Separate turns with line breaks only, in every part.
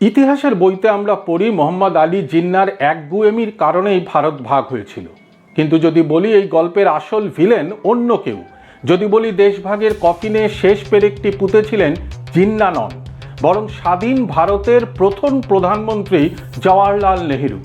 ইতিহাসের বইতে আমরা পড়ি মোহাম্মদ আলী জিন্নার একগুয়েমির কারণেই ভারত ভাগ হয়েছিল। কিন্তু যদি বলি এই গল্পের আসল ভিলেন অন্য কেউ, যদি বলি দেশভাগের কফিনে শেষ পেরেকটি পুঁতেছিলেন জিন্না নন, বরং স্বাধীন ভারতের প্রথম প্রধানমন্ত্রী জওয়াহরলাল নেহেরু।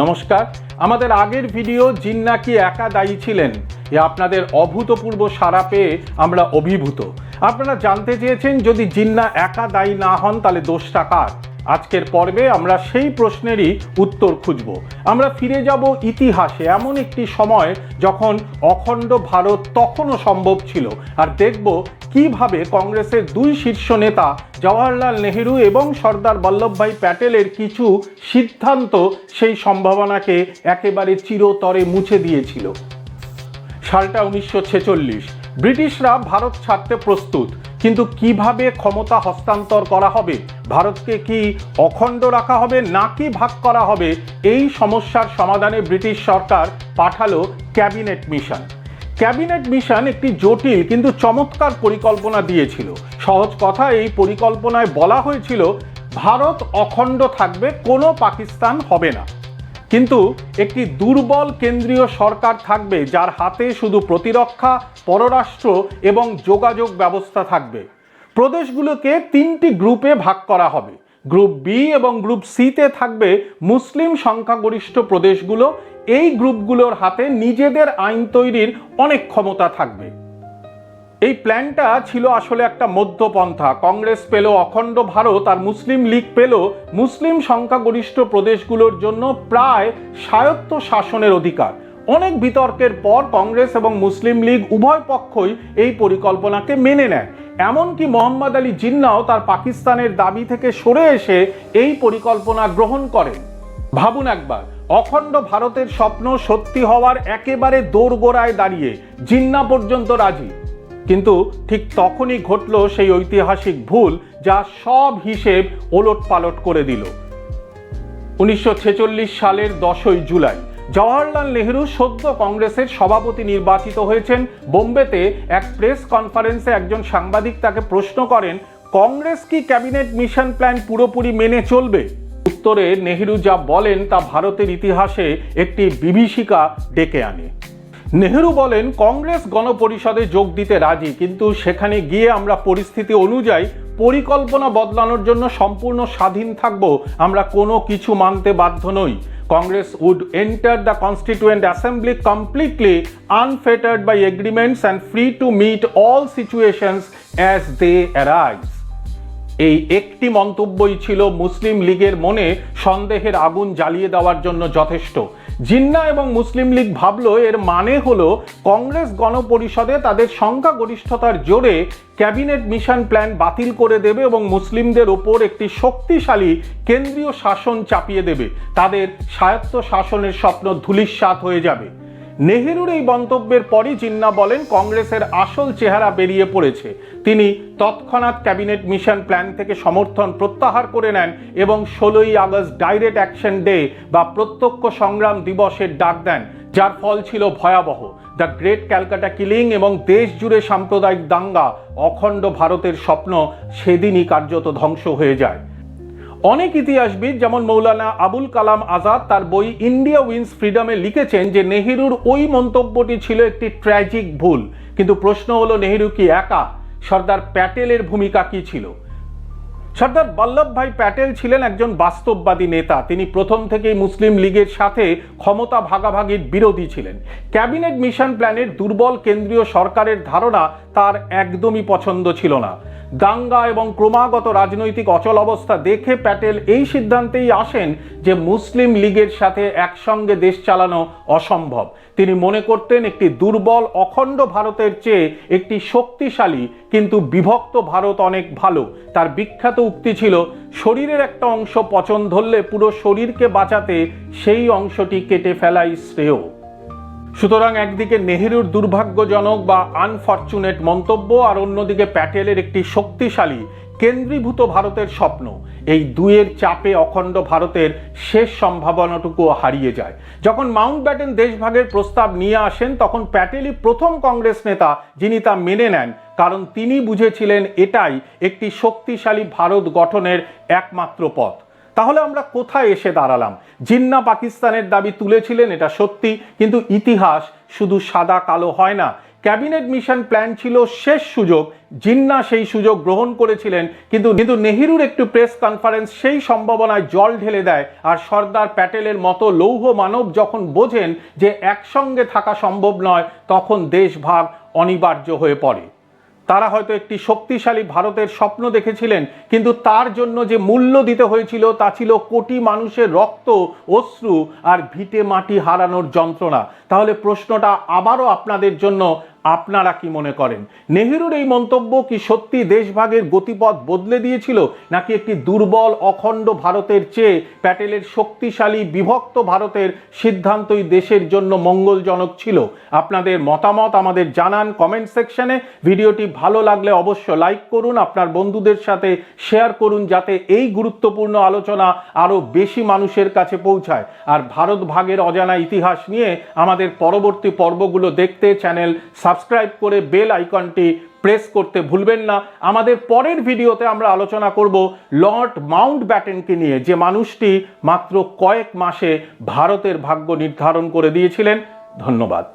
নমস্কার, আমাদের আগের ভিডিও জিন্না কি একা দায়ী ছিলেন এ আপনাদের অভূতপূর্ব সাড়া পেয়ে আমরা অভিভূত। আপনারা জানতে চেয়েছেন যদি জিন্না একা দায়ী না হন তাহলে দোষটা কার? আজকের পর্বে আমরা সেই প্রশ্নেরই উত্তর খুঁজব। আমরা ফিরে যাব ইতিহাসে এমন একটি সময় যখন অখণ্ড ভারত তখনও সম্ভব ছিল আর দেখব কীভাবে কংগ্রেসের দুই শীর্ষ নেতা জওয়াহরলাল নেহেরু এবং সর্দার বল্লভভাই প্যাটেলের কিছু সিদ্ধান্ত সেই সম্ভাবনাকে একেবারে চিরতরে মুছে দিয়েছিল। সালটা উনিশশো ছেচল্লিশ। ব্রিটিশরা ভারত ছাড়তে প্রস্তুত। কিন্তু কীভাবে ক্ষমতা হস্তান্তর করা হবে? ভারতকে কি অখণ্ড রাখা হবে নাকি ভাগ করা হবে? এই সমস্যার সমাধানে ব্রিটিশ সরকার পাঠালো ক্যাবিনেট মিশন। ক্যাবিনেট মিশন একটি জটিল কিন্তু চমৎকার পরিকল্পনা দিয়েছিল। সহজ কথা, এই পরিকল্পনায় বলা হয়েছিল, ভারত অখণ্ড থাকবে, কোনো পাকিস্তান হবে না। কিন্তু একটি দুর্বল কেন্দ্রীয় সরকার থাকবে যার হাতে শুধু প্রতিরক্ষা, পররাষ্ট্র এবং যোগাযোগ ব্যবস্থা থাকবে। প্রদেশগুলোকে তিনটি গ্রুপে ভাগ করা হবে। গ্রুপ বি এবং গ্রুপ সিতে থাকবে মুসলিম সংখ্যাগরিষ্ঠ প্রদেশগুলো। এই গ্রুপগুলোর হাতে নিজেদের আইন তৈরির অনেক ক্ষমতা থাকবে। এই প্ল্যানটা ছিল আসলে একটা মধ্যপন্থা। কংগ্রেস পেল অখণ্ড ভারত আর মুসলিম লীগ পেল মুসলিম সংখ্যাগরিষ্ঠ প্রদেশগুলোর জন্য প্রায় স্বায়ত্ত শাসনের অধিকার। অনেক বিতর্কের পর কংগ্রেস এবং মুসলিম লীগ উভয় পক্ষই এই পরিকল্পনাকে মেনে নেয়। এমনকি মোহাম্মদ আলী জিন্নাও তার পাকিস্তানের দাবি থেকে সরে এসে এই পরিকল্পনা গ্রহণ করেন। ভাবুন একবার, অখণ্ড ভারতের স্বপ্ন সত্যি হওয়ার একেবারে দোরগোড়ায় দাঁড়িয়ে, জিন্না পর্যন্ত রাজি। কিন্তু ঠিক তখনই ঘটল সেই ঐতিহাসিক ভুল যা সব হিসেব ওলট পালট করে দিল। উনিশশো ছেচল্লিশ সালের দশই জুলাই, জওয়াহরলাল নেহেরু সদ্য কংগ্রেসের সভাপতি নির্বাচিত হয়েছেন। বোম্বেতে এক প্রেস কনফারেন্সে একজন সাংবাদিক তাকে প্রশ্ন করেন, কংগ্রেস কি ক্যাবিনেট মিশন প্ল্যান পুরোপুরি মেনে চলবে? উত্তরে নেহেরু যা বলেন তা ভারতের ইতিহাসে একটি বিভীষিকা ডেকে আনে। নেহেরু বলেন, কংগ্রেস গণপরিষদে যোগ দিতে রাজি, কিন্তু সেখানে গিয়ে আমরা পরিস্থিতি অনুযায়ী পরিকল্পনা বদলানোর জন্য সম্পূর্ণ স্বাধীন থাকব। আমরা কোনো কিছু মানতে বাধ্য নই। Congress would enter the constituent assembly completely unfettered by agreements and free to meet all situations as they arise এই একটি মন্তব্যই ছিল মুসলিম লীগের মনে সন্দেহের আগুন জ্বালিয়ে দেওয়ার জন্য যথেষ্ট। জিন্না এবং মুসলিম লীগ ভাবল এর মানে হলো কংগ্রেস গণপরিষদে তাদের সংখ্যাগরিষ্ঠতার জোরে ক্যাবিনেট মিশন প্ল্যান বাতিল করে দেবে এবং মুসলিমদের ওপর একটি শক্তিশালী কেন্দ্রীয় শাসন চাপিয়ে দেবে। তাদের স্বায়ত্ত শাসনের স্বপ্ন ধুলিস্বাত হয়ে যাবে। নেহেরুর এই মন্তব্যের পরই জিন্না বলেন, কংগ্রেসের আসল চেহারা বেরিয়ে পড়েছে। তিনি তৎক্ষণাৎ ক্যাবিনেট মিশন প্ল্যান থেকে সমর্থন প্রত্যাহার করে নেন এবং ষোলোই আগস্ট ডাইরেক্ট অ্যাকশন ডে বা প্রত্যক্ষ সংগ্রাম দিবসের ডাক দেন, যার ফল ছিল ভয়াবহ। দ্য গ্রেট ক্যালকাটা কিলিং এবং দেশ জুড়ে সাম্প্রদায়িক দাঙ্গা, অখণ্ড ভারতের স্বপ্ন সেদিনই কার্যত ধ্বংস হয়ে যায়। অনেক ইতিহাসবিদ, যেমন মৌলানা আবুল কালাম আজাদ, তার বই ইন্ডিয়া উইন্স ফ্রিডমে লিখেছেন যে নেহেরুর ওই মন্তব্যটি ছিল একটি ট্র্যাজিক ভুল। কিন্তু প্রশ্ন হলো, নেহেরু কি একা? সর্দার প্যাটেলের ভূমিকা কি ছিল? সর্দার বল্লভভাই প্যাটেল ছিলেন একজন বাস্তববাদী নেতা। তিনি প্রথম থেকেই মুসলিম লীগের সাথে ক্ষমতা ভাগাভাগির বিরোধী ছিলেন। ক্যাবিনেট মিশন প্ল্যানের দুর্বল কেন্দ্রীয় সরকারের ধারণা তার একদমই পছন্দ ছিল না। দাঙ্গা এবং ক্রমাগত রাজনৈতিক অচল অবস্থা দেখে প্যাটেল এই সিদ্ধান্তেই আসেন যে মুসলিম লীগের সাথে একসঙ্গে দেশ চালানো অসম্ভব। তিনি মনে করতেন একটি দুর্বল, অখণ্ড ভারতের চেয়ে একটি শক্তিশালী, কিন্তু বিভক্ত ভারত অনেক ভালো। তার বিখ্যাত উক্তি ছিল, শরীরের একটা অংশ পচন ধরলে পুরো শরীরকে বাঁচাতে সেই অংশটি কেটে ফেলাই শ্রেয়। সুতরাং একদিকে নেহেরুর দুর্ভাগ্যজনক বা আনফর্চুনেট মন্তব্য, আর অন্যদিকে প্যাটেলের একটি শক্তিশালী, কেন্দ্রীভূত ভারতের স্বপ্ন। এই দুয়ের চাপে অখণ্ড ভারতের শেষ সম্ভাবনাটুকু হারিয়ে যায়। যখন মাউন্ট ব্যাটেন দেশভাগের প্রস্তাব নিয়ে আসেন, তখন প্যাটেলই প্রথম কংগ্রেস নেতা, যিনি তা মেনে নেন। কারণ তিনি বুঝেছিলেন এটাই একটি শক্তিশালী ভারত গঠনের একমাত্র পথ। তাহলে আমরা কোথায় এসে দাঁড়ালাম? জিন্না পাকিস্তানের দাবি তুলেছিলেন, এটা সত্যি, কিন্তু ইতিহাস শুধু সাদা কালো হয় না। ক্যাবিনেট মিশন প্ল্যান ছিল শেষ সুযোগ, জিন্না সেই সুযোগ গ্রহণ করেছিলেন, কিন্তু কিন্তু নেহেরুর একটু প্রেস কনফারেন্স সেই সম্ভাবনায় জল ঢেলে দেয়, আর সর্দার প্যাটেলের মতো লৌহ মানব যখন বোঝেন যে একসঙ্গে থাকা সম্ভব নয়, তখন দেশভাগ অনিবার্য হয়ে পড়ে। তারা হয়তো একটি শক্তিশালী ভারতের স্বপ্ন দেখেছিলেন, কিন্তু তার জন্য যে মূল্য দিতে হয়েছিল তা ছিল কোটি মানুষের রক্ত, অশ্রু আর ভিটে মাটি হারানোর যন্ত্রণা। তাহলে প্রশ্নটা আবারও আপনাদের জন্য আপনারা কি মনে করেন? নেহেরুর এই মন্তব্য কি সত্যি দেশভাগের গতিপথ বদলে দিয়েছিল, নাকি একটি দুর্বল, অখণ্ড ভারতের চেয়ে প্যাটেলের শক্তিশালী, বিভক্ত ভারতের সিদ্ধান্তই দেশের জন্য মঙ্গলজনক ছিল? আপনাদের মতামত আমাদের জানান কমেন্ট সেকশনে। ভিডিওটি ভালো লাগলে অবশ্য লাইক করুন, আপনার বন্ধুদের সাথে শেয়ার করুন, যাতে এই গুরুত্বপূর্ণ আলোচনা আরও বেশি মানুষের কাছে পৌঁছায়। আর ভারত ভাগের অজানা ইতিহাস নিয়ে আমাদের পরবর্তী পর্বগুলো দেখতে চ্যানেল সাবস্ক্রাইব করে বেল আইকনটি প্রেস করতে ভুলবেন না। আমাদের পরের ভিডিওতে আমরা আলোচনা করব লর্ড মাউন্ট ব্যাটেনকে নিয়ে, যে মানুষটি মাত্র কয়েক মাসে ভারতের ভাগ্য নির্ধারণ করে দিয়েছিলেন। ধন্যবাদ।